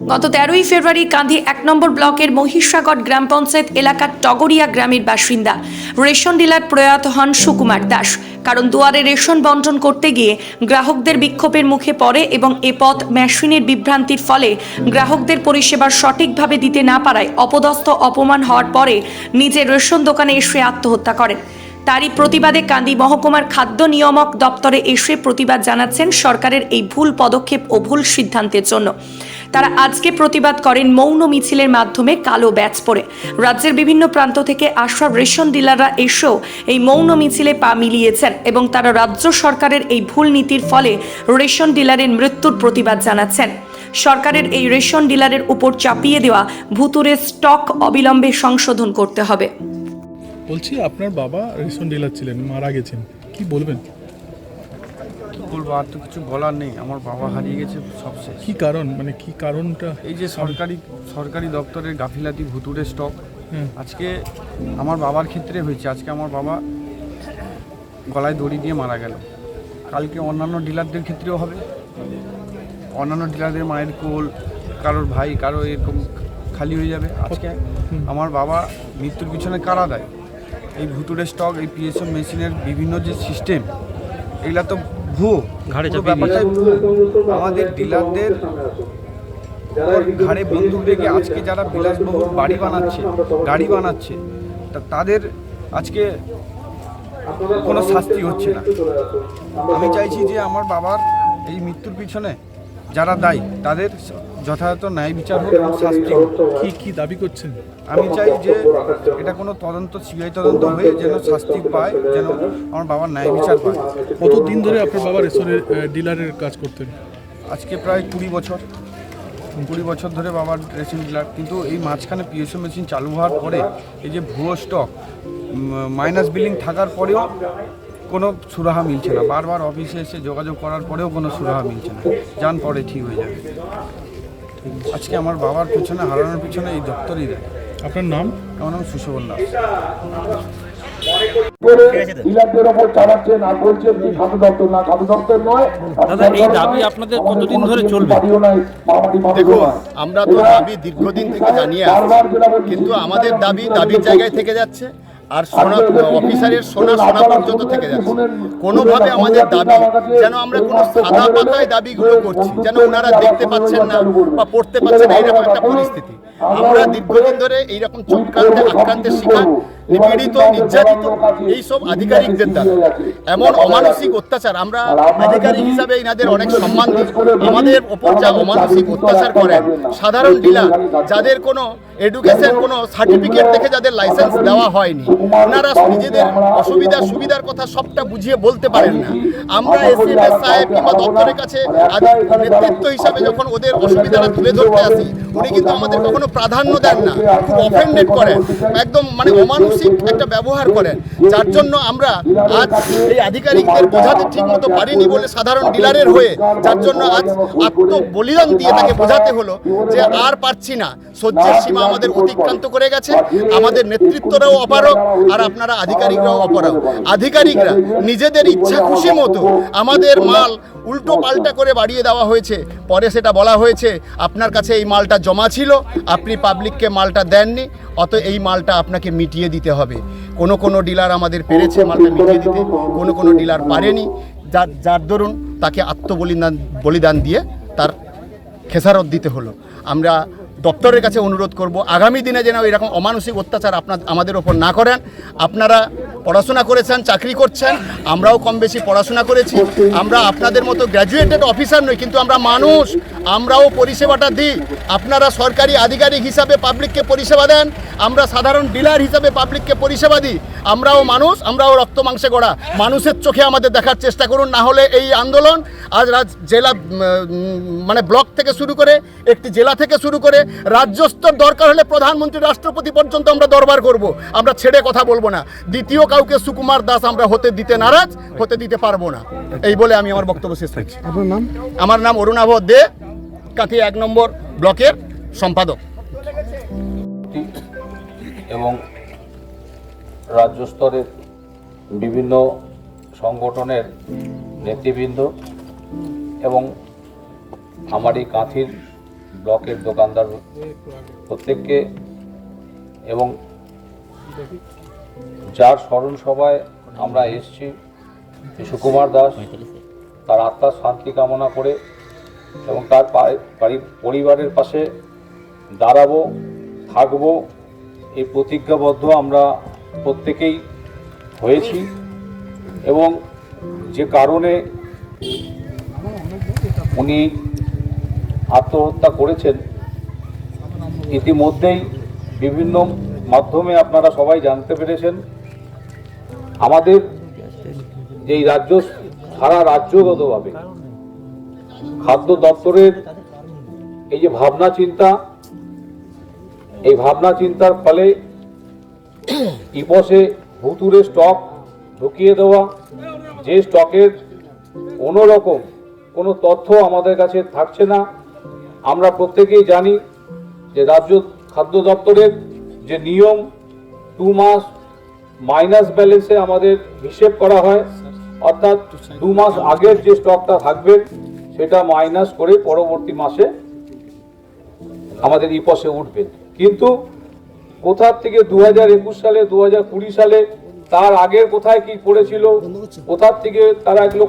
গত তেরোই ফেব্রুয়ারি কাঁধি এক নম্বর ব্লকের মহিষাগড় গ্রাম পঞ্চায়েত এলাকার টগরিয়া গ্রামের বাসিন্দা রেশন ডিলার প্রয়াত হন সুকুমার দাস। কারণ দুয়ারে রেশন বন্টন করতে গিয়ে গ্রাহকদের বিক্ষোভের মুখে পড়ে এবং এ পথ মেশিনের বিভ্রান্তির ফলে গ্রাহকদের পরিষেবা সঠিকভাবে দিতে না পারায় অপদস্থ অপমান হওয়ার পরে নিজের রেশন দোকানে এসে আত্মহত্যা করেন। তারই প্রতিবাদে কান্দি মহকুমার খাদ্য নিয়ামক দপ্তরে এসে প্রতিবাদ জানাচ্ছেন সরকারের এই ভুল পদক্ষেপ ও ভুল সিদ্ধান্তের জন্য। তারা আজকে প্রতিবাদ করেন মৌন মিছিলের মাধ্যমে কালো ব্যাচ পরে। রাজ্যের বিভিন্ন প্রান্ত থেকে আসা রেশন ডিলাররা এসেও এই মৌন মিছিলে পা মিলিয়েছেন এবং তারা রাজ্য সরকারের এই ভুল নীতির ফলে রেশন ডিলারের মৃত্যুর প্রতিবাদ জানাচ্ছেন। সরকারের এই রেশন ডিলারের উপর চাপিয়ে দেওয়া ভুতুরের স্টক অবিলম্বে সংশোধন করতে হবে। বলছি, আপনার বাবা রেশন ডিলার ছিলেন, মারা গেছেন। কি বলবেন? বলব? আর তো কিছু বলার নেই। আমার বাবা হারিয়ে গেছে সব শেষ। কি কারণ? মানে কি কারণটা? এই যে সরকারি সরকারি দপ্তরের গাফিলাতি ভুতুরে স্টক আজকে আমার বাবার ক্ষেত্রে হয়েছে। আজকে আমার বাবা গলায় দড়ি দিয়ে মারা গেল। কালকে অন্যান্য ডিলারদের ক্ষেত্রেও হবে। অন্যান্য ডিলারদের মায়ের কোল কারোর ভাই কারও এরকম খালি হয়ে যাবে। আজকে আমার বাবা মৃত্যুর পিছনে কারা দেয়? এই ভুতুরে স্টক এই পিএসএম মেশিনের বিভিন্ন যে সিস্টেম এগুলা তো ভুয়ো ঘাড়ে ব্যাপারটাই ভুয়ো আমাদের ডিলারদের ঘাড়ে বন্দুক রেখে আজকে যারা বিলাসবহুল বাড়ি বানাচ্ছে গাড়ি বানাচ্ছে তা তাদের আজকে কোনো শাস্তি হচ্ছে না। আমি চাইছি যে আমার বাবার এই মৃত্যুর পিছনে যারা দায়ী তাদের যথাযথ ন্যায় বিচার হোক এবং শাস্তি হোক কি কি দাবি করছেন? আমি চাই যে এটা কোনো তদন্ত সিবিআই তদন্ত হয়ে যেন শাস্তি পায় যেন আমার বাবার ন্যায় বিচার পায় কতদিন ধরে আপনার বাবা রেশনের ডিলারের কাজ করতেন? আজকে প্রায় কুড়ি বছর। কুড়ি বছর ধরে বাবার রেশন ডিলার। কিন্তু এই মাঝখানে পিএসও মেশিন চালু হওয়ার পরে এই যে ভুয়ো স্টক মাইনাস বিলিং থাকার পরেও কোনো সুরাহা মিলছে না। বারবার অফিসে এসে যোগাযোগ করার পরেও কোনো সুরাহা মিলছে না। যান পরে ঠিক হয়ে যাবে। আজকে আমার বাবার পিছনে হারানোর পিছনে এই দপ্তরই দেয়। আপনার নাম? আমার নাম সুশোভন দাস। করে ওপর চালাচ্ছেন আর বলছেন কি খাদ্য দপ্তর? না খাদ্য দপ্তর নয়। দাদা, এই দাবি আপনাদের কতদিন ধরে চলবে? দেখুন আমরা তো দাবি দীর্ঘদিন থেকে জানিয়ে আসছি। কিন্তু আমাদের দাবি দাবির জায়গায় থেকে যাচ্ছে। আর সোনা অফিসারের সোনা সোনা পর্যন্ত থেকে যাচ্ছে। কোনোভাবে আমাদের দাবি যেন আমরা কোনো সাদা পাতায় দাবিগুলো করছি যেন ওনারা দেখতে পাচ্ছেন না বা পড়তে পাচ্ছেন না এইরকম একটা পরিস্থিতি। আমরা দীর্ঘদিন ধরে এইরকম চক্রান্তে আক্রান্তের শিকার। নিপীড়িত নির্যাতিত এইসব আধিকারিকদের দ্বারা। এমন অমানসিক অত্যাচার আমরা আধিকারিক হিসাবে এনাদের অনেক সম্মান দিই। আমাদের ওপর যা অমানসিক অত্যাচার করেন সাধারণ ডিলার যাদের কোনো এডুকেশন কোনো সার্টিফিকেট দেখে যাদের লাইসেন্স দেওয়া হয়নি ওনারা নিজেদের অসুবিধা সুবিধার কথা সবটা বুঝিয়ে বলতে পারেন না। আমরা এসএমএস সাহেব কিংবা দপ্তরের কাছে নেতৃত্ব হিসাবে যখন ওদের অসুবিধাটা তুলে ধরতে আসি উনি কিন্তু আমাদের কখনো প্রাধান্য দেন না খুব অফেন্ডেড করেন। একদম মানে অমানসিক একটা ব্যবহার করেন, যার জন্য আমরা আজ এই আধিকারিকদের বোঝাতে ঠিক মতো পারিনি বলে সাধারণ ডিলারের হয়ে, যার জন্য আজ আত্ম বলিদান দিয়ে তাকে বোঝাতে হলো যে আর পারছি না। সহ্যের সীমা আমাদের অতিক্রান্ত করে গেছে, আমাদের নেতৃত্বরাও অপারক আর আপনারা আধিকারিকরাও অপারক আধিকারিকরা নিজেদের ইচ্ছা খুশি মতো আমাদের মাল উল্টো পাল্টা করে বাড়িয়ে দেওয়া হয়েছে। পরে সেটা বলা হয়েছে, আপনার কাছে এই মালটা জমা ছিল, আপনি পাবলিককে মালটা দেননি অত এই মালটা আপনাকে মিটিয়ে দিতে হবে। কোনো কোনো ডিলার আমাদের পেরেছে মালটা মিটিয়ে দিতে, কোনো কোনো ডিলার পারেনি। যার যার দরুন তাকে আত্মবলিদান, বলিদান দিয়ে তার খেসারত দিতে হলো। আমরা দপ্তরের কাছে অনুরোধ করব, আগামী দিনে যেন এরকম অমানসিক অত্যাচার আপনার, আমাদের ওপর না করেন। আপনারা পড়াশোনা করেছেন, চাকরি করছেন, আমরাও কম বেশি পড়াশোনা করেছি। আমরা আপনাদের মতো গ্র্যাজুয়েটেড অফিসার নই, কিন্তু আমরা মানুষ, আমরাও পরিষেবাটা দিই। আপনারা সরকারি আধিকারিক হিসাবে পাবলিককে পরিষেবা দেন, আমরা সাধারণ ডিলার হিসাবে পাবলিককে পরিষেবা দিই। আমরাও মানুষ, আমরাও রক্ত মাংসে গড়া। মানুষের চোখে আমাদের দেখার চেষ্টা করুন, না হলে এই আন্দোলন আজ রাজ জেলা মানে ব্লক থেকে শুরু করে, একটি জেলা থেকে শুরু করে রাজ্য স্তর দরকার হলে প্রধানমন্ত্রী, রাষ্ট্রপতি পর্যন্ত আমরা দরবার করব। আমরা ছেড়ে কথা বলব না। দ্বিতীয় কাউকে সুকুমার দাস আমরা হতে দিতে নারাজ হতে দিতে পারব না। এই বলে আমি আমার বক্তব্য শেষ করছি। আপনার নাম? আমার নাম অরুণাভ দে কাঁথি এক নম্বর ব্লকের সম্পাদক। এবং রাজ্য স্তরের বিভিন্ন সংগঠনের নেতৃবৃন্দ এবং আমার এই কাঁথির ব্লকের দোকানদার প্রত্যেককে এবং যার স্মরণ সভায় আমরা এসেছি, সুকুমার দাস, তার আত্মার শান্তি কামনা করে এবং তার পরিবারের পাশে দাঁড়াবো, থাকব। এই প্রতিজ্ঞাবদ্ধ আমরা প্রত্যেকেই হয়েছি এবং যে কারণে উনি আত্মহত্যা করেছেন, ইতিমধ্যেই বিভিন্ন মাধ্যমে আপনারা সবাই জানতে পেরেছেন, আমাদের যেই রাজ্য, সারা রাজ্যগতভাবে খাদ্য দপ্তরের এই যে ভাবনা চিন্তা, এই ভাবনা চিন্তার ফলে ইপসে ভুতুরে স্টক ঢুকিয়ে দেওয়া, যে স্টকের কোনো রকম কোনো তথ্য আমাদের কাছে থাকছে না। আমরা প্রত্যেকেই জানি যে রাজ্য খাদ্য দপ্তরের যে নিয়ম টু মাস মাইনাস ব্যালেন্সে আমাদের হিসেব করা হয়, অর্থাৎ দু মাস আগের যে স্টকটা থাকবে, সেটা মাইনাস করে পরবর্তী মাসে আমাদের ইপসে উঠবে। কিন্তু কোথার থেকে দু হাজার একুশ সালে দু হাজার কুড়ি সালে, তার আগের কোথায় কি পড়েছিল কোথার থেকে তারা এগুলো